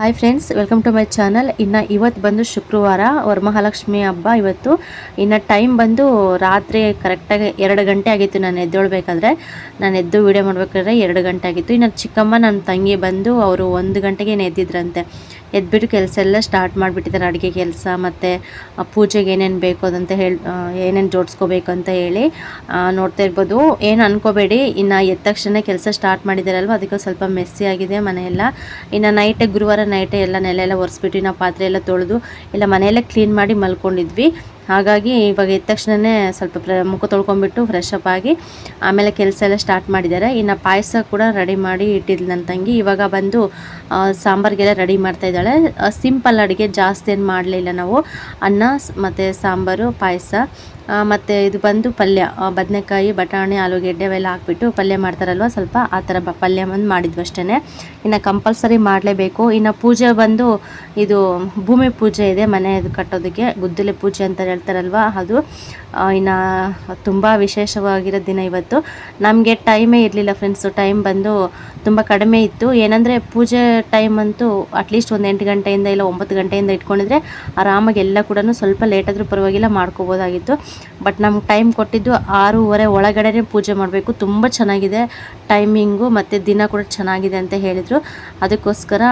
Hi friends welcome to my channel ಇನ್ನು ಇವತ್ತು ಬಂದು ಶುಕ್ರವಾರ, ವರಮಹಾಲಕ್ಷ್ಮಿ ಹಬ್ಬ ಇವತ್ತು. ಇನ್ನು ಟೈಮ್ ಬಂದು ರಾತ್ರಿ ಕರೆಕ್ಟಾಗಿ ಎರಡು ಗಂಟೆ ಆಗಿತ್ತು ನಾನು ಎದ್ದೇಳಬೇಕಾದ್ರೆ. ನಾನು ಎದ್ದು ವೀಡಿಯೋ ಮಾಡಬೇಕಾದ್ರೆ ಎರಡು ಗಂಟೆ ಆಗಿತ್ತು. ಇನ್ನು ಚಿಕ್ಕಮ್ಮ, ನನ್ನ ತಂಗಿ ಬಂದು ಅವರು ಒಂದು ಗಂಟೆಗೆ ಎದ್ದಿದ್ರಂತೆ. ಎದ್ಬಿಟ್ಟು ಕೆಲಸ ಎಲ್ಲ ಸ್ಟಾರ್ಟ್ ಮಾಡಿಬಿಟ್ಟಿದ್ದಾರೆ. ಅಡುಗೆ ಕೆಲಸ ಮತ್ತು ಪೂಜೆಗೆ ಏನೇನು ಬೇಕು ಅದಂತ ಹೇಳಿ ಏನೇನು ಜೋಡಿಸ್ಕೋಬೇಕು ಅಂತ ಹೇಳಿ ನೋಡ್ತಾ ಇರ್ಬೋದು. ಏನು ಅನ್ಕೋಬೇಡಿ, ಇನ್ನು ಎದ್ದ ತಕ್ಷಣ ಕೆಲಸ ಸ್ಟಾರ್ಟ್ ಮಾಡಿದಾರಲ್ವ? ಅದಕ್ಕೆ ಸ್ವಲ್ಪ ಮೆಸ್ಸಿ ಆಗಿದೆ ಮನೆಯೆಲ್ಲ. ಇನ್ನು ನೈಟೇ ಗುರುವಾರ ನೈಟೇ ಎಲ್ಲ ನೆಲೆ ಎಲ್ಲ ಒರೆಸ್ಬಿಟ್ಟು ನಾವು ಪಾತ್ರೆ ಎಲ್ಲ ತೊಳೆದು, ಎಲ್ಲ ಮನೆಯೆಲ್ಲ ಕ್ಲೀನ್ ಮಾಡಿ ಮಲ್ಕೊಂಡಿದ್ವಿ. ಹಾಗಾಗಿ ಇವಾಗ ಎದ್ದ ತಕ್ಷಣವೇ ಸ್ವಲ್ಪ ಪ್ರ ಮುಖ ತೊಳ್ಕೊಂಬಿಟ್ಟು ಫ್ರೆಶ್ ಅಪ್ ಆಗಿ ಆಮೇಲೆ ಕೆಲಸ ಎಲ್ಲ ಸ್ಟಾರ್ಟ್ ಮಾಡಿದ್ದಾರೆ. ಇನ್ನು ಪಾಯಸ ಕೂಡ ರೆಡಿ ಮಾಡಿ ಇಟ್ಟಿದ್ಲು ನನ್ನ ತಂಗಿ. ಇವಾಗ ಬಂದು ಸಾಂಬಾರಿಗೆಲ್ಲ ರೆಡಿ ಮಾಡ್ತಾ ಇದ್ದಾಳೆ. ಸಿಂಪಲ್ ಅಡುಗೆ ಜಾಸ್ತಿ ಏನು ಮಾಡಲಿಲ್ಲ ನಾವು. ಅನ್ನ ಮತ್ತು ಸಾಂಬಾರು, ಪಾಯಸ. ಮತ್ತು ಇದು ಬಂದು ಪಲ್ಯ ಬದನೆಕಾಯಿ, ಬಟಾಣಿ, ಆಲೂಗೆಡ್ಡೆ ಅವೆಲ್ಲ ಹಾಕ್ಬಿಟ್ಟು ಪಲ್ಯ ಮಾಡ್ತಾರಲ್ವ ಸ್ವಲ್ಪ ಆ ಥರ ಪಲ್ಯ ಬಂದು ಮಾಡಿದ್ವಿ ಅಷ್ಟೇ ಇನ್ನು ಕಂಪಲ್ಸರಿ ಮಾಡಲೇಬೇಕು. ಇನ್ನು ಪೂಜೆ ಬಂದು ಇದು ಭೂಮಿ ಪೂಜೆ ಇದೆ ಮನೆ ಇದು ಕಟ್ಟೋದಕ್ಕೆ, ಗುದ್ದಲೆ ಪೂಜೆ ಅಂತ ಹೇಳ್ತಾರಲ್ವ ಅದು. ಇನ್ನು ತುಂಬ ವಿಶೇಷವಾಗಿರೋ ದಿನ ಇವತ್ತು. ನಮಗೆ ಟೈಮೇ ಇರಲಿಲ್ಲ ಫ್ರೆಂಡ್ಸು ಟೈಮ್ ಬಂದು ತುಂಬ ಕಡಿಮೆ ಇತ್ತು. ಏನಂದರೆ ಪೂಜೆ ಟೈಮ್ ಅಂತೂ ಅಟ್ಲೀಸ್ಟ್ ಒಂದು ಎಂಟು ಗಂಟೆಯಿಂದ ಇಲ್ಲ ಒಂಬತ್ತು ಗಂಟೆಯಿಂದ ಇಟ್ಕೊಂಡಿದ್ರೆ ಆರಾಮಾಗಿ ಎಲ್ಲ ಕೂಡ ಸ್ವಲ್ಪ ಲೇಟಾದರೂ ಪರವಾಗಿಲ್ಲ ಮಾಡ್ಕೋಬೋದಾಗಿತ್ತು. ಬಟ್ ನಮ್ಗೆ ಟೈಮ್ ಕೊಟ್ಟಿದ್ದು ಆರೂವರೆ ಒಳಗಡೆನೇ ಪೂಜೆ ಮಾಡಬೇಕು. ತುಂಬ ಚೆನ್ನಾಗಿದೆ ಟೈಮಿಂಗು ಮತ್ತು ದಿನ ಕೂಡ ಚೆನ್ನಾಗಿದೆ ಅಂತ ಹೇಳಿದರು. ಅದಕ್ಕೋಸ್ಕರ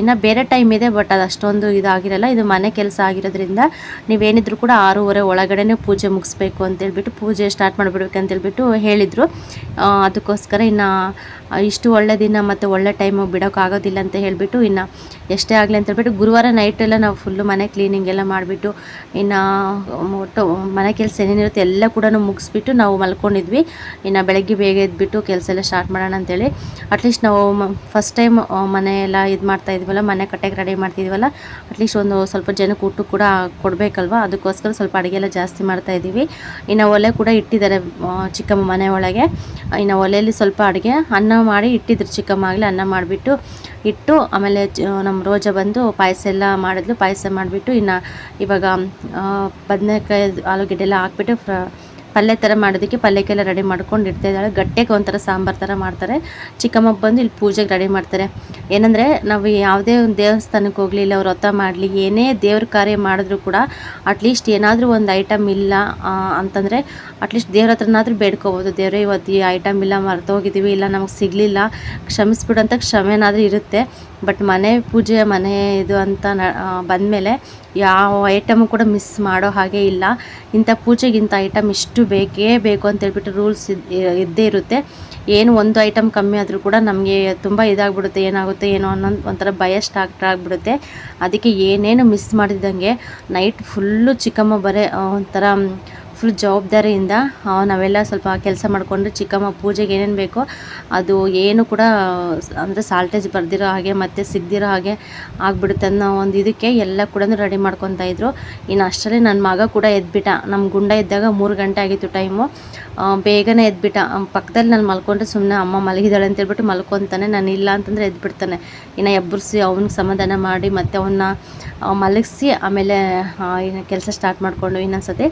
ಇನ್ನು ಬೇರೆ ಟೈಮ್ ಇದೆ ಬಟ್ ಅದು ಅಷ್ಟೊಂದು ಇದಾಗಿರಲ್ಲ. ಇದು ಮನೆ ಕೆಲಸ ಆಗಿರೋದ್ರಿಂದ ನೀವೇನಿದ್ರು ಕೂಡ ಆರೂವರೆ ಒಳಗಡೆನೇ ಪೂಜೆ ಮುಗಿಸ್ಬೇಕು ಅಂತೇಳ್ಬಿಟ್ಟು ಪೂಜೆ ಸ್ಟಾರ್ಟ್ ಮಾಡಿಬಿಡ್ಬೇಕು ಅಂತೇಳ್ಬಿಟ್ಟು ಹೇಳಿದರು. ಅದಕ್ಕೋಸ್ಕರ ಇನ್ನು ಇಷ್ಟು ಒಳ್ಳೆ ದಿನ ಮತ್ತು ಒಳ್ಳೆ ಟೈಮು ಬಿಡೋಕ್ಕಾಗೋದಿಲ್ಲ ಅಂತ ಹೇಳಿಬಿಟ್ಟು ಇನ್ನು ಎಷ್ಟೇ ಆಗಲಿ ಅಂತ ಹೇಳ್ಬಿಟ್ಟು ಗುರುವಾರ ನೈಟೆಲ್ಲ ನಾವು ಫುಲ್ಲು ಮನೆ ಕ್ಲೀನಿಂಗ್ ಎಲ್ಲ ಮಾಡಿಬಿಟ್ಟು ಇನ್ನು ಒಟ್ಟು ಮನೆ ಕೆಲಸ ಏನೇನಿರುತ್ತೆ ಎಲ್ಲ ಕೂಡ ಮುಗಿಸ್ಬಿಟ್ಟು ನಾವು ಮಲ್ಕೊಂಡಿದ್ವಿ. ಇನ್ನು ಬೆಳಗ್ಗೆ ಬೇಗ ಎದ್ಬಿಟ್ಟು ಕೆಲಸ ಎಲ್ಲ ಸ್ಟಾರ್ಟ್ ಮಾಡೋಣ ಅಂತೇಳಿ. ಅಟ್ಲೀಸ್ಟ್ ನಾವು ಫಸ್ಟ್ ಟೈಮ್ ಮನೆಯೆಲ್ಲ ಇದು ಮಾಡ್ತಾ ಇದ್ವಲ್ಲ, ಮನೆ ಕಟ್ಟೆಗೆ ರೆಡಿ ಮಾಡ್ತಿದ್ವಲ್ಲ ಅಟ್ಲೀಸ್ಟ್ ಒಂದು ಸ್ವಲ್ಪ ಜನಕ್ಕೆ ಊಟ ಕೂಡ ಕೊಡಬೇಕಲ್ವ? ಅದಕ್ಕೋಸ್ಕರ ಸ್ವಲ್ಪ ಅಡುಗೆ ಎಲ್ಲ ಜಾಸ್ತಿ ಮಾಡ್ತಾ ಇದ್ದೀವಿ ಇನ್ನು ಒಲೆ ಕೂಡ ಇಟ್ಟಿದ್ದಾರೆ ಚಿಕ್ಕಮ್ಮ ಮನೆ ಒಳಗೆ. ಇನ್ನು ಒಲೆಯಲ್ಲಿ ಸ್ವಲ್ಪ ಅಡುಗೆ, ಅನ್ನ ಮಾಡಿ ಇಟ್ಟಿದ್ರು ಚಿಕ್ಕಮ್ಮ ಆಗಲಿ, ಅನ್ನ ಮಾಡಿಬಿಟ್ಟು ಇಟ್ಟು, ಆಮೇಲೆ ನಮ್ಮ ರೋಜ ಬಂದು ಪಾಯಸ ಎಲ್ಲ ಮಾಡಿದ್ಲು. ಪಾಯಸ ಮಾಡಿಬಿಟ್ಟು ಇನ್ನು ಇವಾಗ ಬದನೆಕಾಯಿ, ಆಲೂಗೆಡ್ಡೆ ಎಲ್ಲ ಹಾಕ್ಬಿಟ್ಟು ಫ್ರ ಪಲ್ಯ ಥರ ಮಾಡೋದಕ್ಕೆ ಪಲ್ಯಕ್ಕೆಲ್ಲ ರೆಡಿ ಮಾಡ್ಕೊಂಡು ಇಡ್ತಾ ಇದ್ದಾಳೆ. ಗಟ್ಟೆಗೆ ಒಂಥರ ಸಾಂಬಾರು ಥರ ಮಾಡ್ತಾರೆ. ಚಿಕ್ಕಮ್ಮ ಬಂದು ಇಲ್ಲಿ ಪೂಜೆಗೆ ರೆಡಿ ಮಾಡ್ತಾರೆ. ಏನಂದರೆ ನಾವು ಯಾವುದೇ ಒಂದು ದೇವಸ್ಥಾನಕ್ಕೆ ಹೋಗಲಿ, ಇಲ್ಲ ವ್ರತ ಮಾಡಲಿ, ಏನೇ ದೇವ್ರ ಕಾರ್ಯ ಮಾಡಿದ್ರು ಕೂಡ ಅಟ್ಲೀಸ್ಟ್ ಏನಾದರೂ ಒಂದು ಐಟಮ್ ಇಲ್ಲ ಅಂತಂದರೆ ಅಟ್ಲೀಸ್ಟ್ ದೇವ್ರ ಹತ್ರನಾದರೂ ಬೇಡ್ಕೋಬೋದು. ದೇವರೇ, ಇವತ್ತು ಈ ಐಟಮ್ ಇಲ್ಲ, ಮರೆತೋಗಿದ್ದೀವಿ, ಇಲ್ಲ ನಮಗೆ ಸಿಗಲಿಲ್ಲ ಕ್ಷಮಿಸ್ಬಿಡು ಅಂತ ಕ್ಷಮೆನಾದರೂ ಇರುತ್ತೆ. ಬಟ್ ಮನೆ ಪೂಜೆ, ಮನೆ ಇದು ಅಂತ ನ ಬಂದಮೇಲೆ ಯಾವ ಐಟಮು ಕೂಡ ಮಿಸ್ ಮಾಡೋ ಹಾಗೆ ಇಲ್ಲ. ಇಂಥ ಪೂಜೆಗೆ ಇಂಥ ಐಟಮ್ ಇಷ್ಟು ಬೇಕೇ ಬೇಕು ಅಂತ ಹೇಳ್ಬಿಟ್ಟು ರೂಲ್ಸ್ ಇದ್ದೇ ಇರುತ್ತೆ. ಏನು ಒಂದು ಐಟಮ್ ಕಮ್ಮಿ ಆದರೂ ಕೂಡ ನಮಗೆ ತುಂಬ ಇದಾಗ್ಬಿಡುತ್ತೆ. ಏನಾಗುತ್ತೆ ಏನೋ ಅನ್ನೋ ಒಂಥರ ಭಯ ಸ್ಟಾರ್ಟ್ ಆಗಿಬಿಡುತ್ತೆ. ಅದಕ್ಕೆ ಏನೇನು ಮಿಸ್ ಮಾಡಿದಂಗೆ ನೈಟ್ ಫುಲ್ಲು ಚಿಕ್ಕಮ್ಮ ಬರೇ ಒಂಥರ ಫುಲ್ ಜವಾಬ್ದಾರಿಯಿಂದ ನಾವೆಲ್ಲ ಸ್ವಲ್ಪ ಕೆಲಸ ಮಾಡಿಕೊಂಡು ಚಿಕ್ಕಮ್ಮ ಪೂಜೆಗೆ ಏನೇನು ಬೇಕೋ ಅದು ಏನು ಕೂಡ, ಅಂದರೆ ಸಾಲ್ಟೇಜ್ ಬರ್ದಿರೋ ಹಾಗೆ ಮತ್ತು ಸಿಗ್ದಿರೋ ಹಾಗೆ ಆಗ್ಬಿಡುತ್ತೆ ಅನ್ನೋ ಒಂದು ಇದಕ್ಕೆ ಎಲ್ಲ ಕೂಡ ರೆಡಿ ಮಾಡ್ಕೊತಾ ಇದ್ರು. ಇನ್ನು ಅಷ್ಟರಲ್ಲಿ ನನ್ನ ಮಗ ಕೂಡ ಎದ್ಬಿಟ್ಟ. ನಮ್ಮ ಗುಂಡ ಇದ್ದಾಗ ಮೂರು ಗಂಟೆ ಆಗಿತ್ತು ಟೈಮು ಬೇಗನೆ ಎದ್ಬಿಟ್ಟ. ಪಕ್ಕದಲ್ಲಿ ನಾನು ಮಲ್ಕೊಂಡ್ರೆ ಸುಮ್ಮನೆ ಅಮ್ಮ ಮಲಗಿದಾಳೆ ಅಂತ ಹೇಳ್ಬಿಟ್ಟು ಮಲ್ಕೊತಾನೆ. ನಾನು ಇಲ್ಲ ಅಂತಂದರೆ ಎದ್ಬಿಡ್ತಾನೆ. ಇನ್ನು ಎಬ್ಬರಿಸಿ ಅವ್ನಿಗೆ ಸಮಾಧಾನ ಮಾಡಿ ಮತ್ತು ಅವನ್ನ ಮಲಗಿಸಿ ಆಮೇಲೆ ಇನ್ನು ಕೆಲಸ ಸ್ಟಾರ್ಟ್ ಮಾಡಿಕೊಂಡು ಇನ್ನೊಂದ್ಸತಿ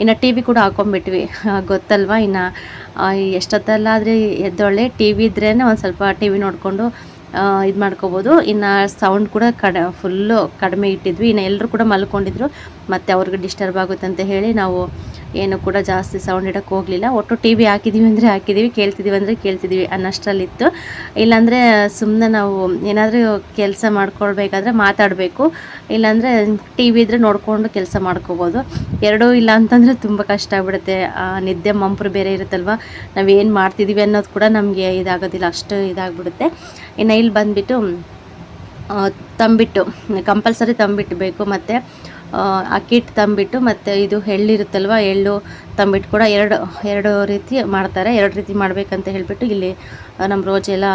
ಇನ್ನು ಟಿ ವಿ ಕೂಡ ಹಾಕೊಂಡ್ಬಿಟ್ವಿ. ಗೊತ್ತಲ್ವ? ಇನ್ನು ಎಷ್ಟೊತ್ತಲ್ಲಾದರೆ ಎದ್ದೊಳ್ಳೆ ಟಿ ವಿ ಇದ್ರೇ ಒಂದು ಸ್ವಲ್ಪ ಟಿ ವಿ ನೋಡಿಕೊಂಡು ಇದು ಮಾಡ್ಕೋಬೋದು. ಇನ್ನು ಸೌಂಡ್ ಕೂಡ ಕಡ ಫುಲ್ಲು ಕಡಿಮೆ ಇಟ್ಟಿದ್ವಿ. ಇನ್ನು ಎಲ್ಲರೂ ಕೂಡ ಮಲ್ಕೊಂಡಿದ್ರು. ಮತ್ತು ಅವ್ರಿಗೆ ಡಿಸ್ಟರ್ಬ್ ಆಗುತ್ತೆ ಅಂತ ಹೇಳಿ ನಾವು ಏನು ಕೂಡ ಜಾಸ್ತಿ ಸೌಂಡ್ ಇಡೋಕ್ಕೆ ಹೋಗಲಿಲ್ಲ. ಒಟ್ಟು ಟಿ ವಿ ಹಾಕಿದ್ದೀವಿ ಅಂದರೆ ಹಾಕಿದ್ದೀವಿ ಕೇಳ್ತಿದ್ದೀವಿ ಅಂದರೆ ಕೇಳ್ತಿದ್ದೀವಿ ಅನ್ನಷ್ಟರಲ್ಲಿತ್ತು. ಇಲ್ಲಾಂದರೆ ಸುಮ್ಮನೆ ನಾವು ಏನಾದರೂ ಕೆಲಸ ಮಾಡ್ಕೊಳ್ಬೇಕಾದ್ರೆ ಮಾತಾಡಬೇಕು. ಇಲ್ಲಾಂದರೆ ಟಿ ವಿ ಇದ್ದರೆ ನೋಡಿಕೊಂಡು ಕೆಲಸ ಮಾಡ್ಕೋಬೋದು. ಎರಡೂ ಇಲ್ಲ ಅಂತಂದರೆ ತುಂಬ ಕಷ್ಟ ಆಗ್ಬಿಡುತ್ತೆ. ನಿದ್ದೆ ಮಂಪರು ಬೇರೆ ಇರುತ್ತಲ್ವ? ನಾವೇನು ಮಾಡ್ತಿದ್ದೀವಿ ಅನ್ನೋದು ಕೂಡ ನಮಗೆ ಇದಾಗೋದಿಲ್ಲ. ಅಷ್ಟು ಇದಾಗ್ಬಿಡುತ್ತೆ. ಇನ್ನು ಇಲ್ಲಿ ಬಂದುಬಿಟ್ಟು ತಂಬಿಟ್ಟು ಕಂಪಲ್ಸರಿ ತಂಬಿಟ್ಟು ಬೇಕು ಮತ್ತು ಅಕ್ಕಿ ಹಿಟ್ಟು ತಂಬಿಟ್ಟು ಮತ್ತು ಇದು ಎಳ್ಳಿರುತ್ತಲ್ವ ಎಳ್ಳು ತಂಬಿಟ್ಟು ಕೂಡ ಎರಡು ಎರಡು ರೀತಿ ಮಾಡ್ತಾರೆ. ಎರಡು ರೀತಿ ಮಾಡಬೇಕಂತ ಹೇಳಿಬಿಟ್ಟು ಇಲ್ಲಿ ನಮ್ಮ ರೋಜೆಲ್ಲ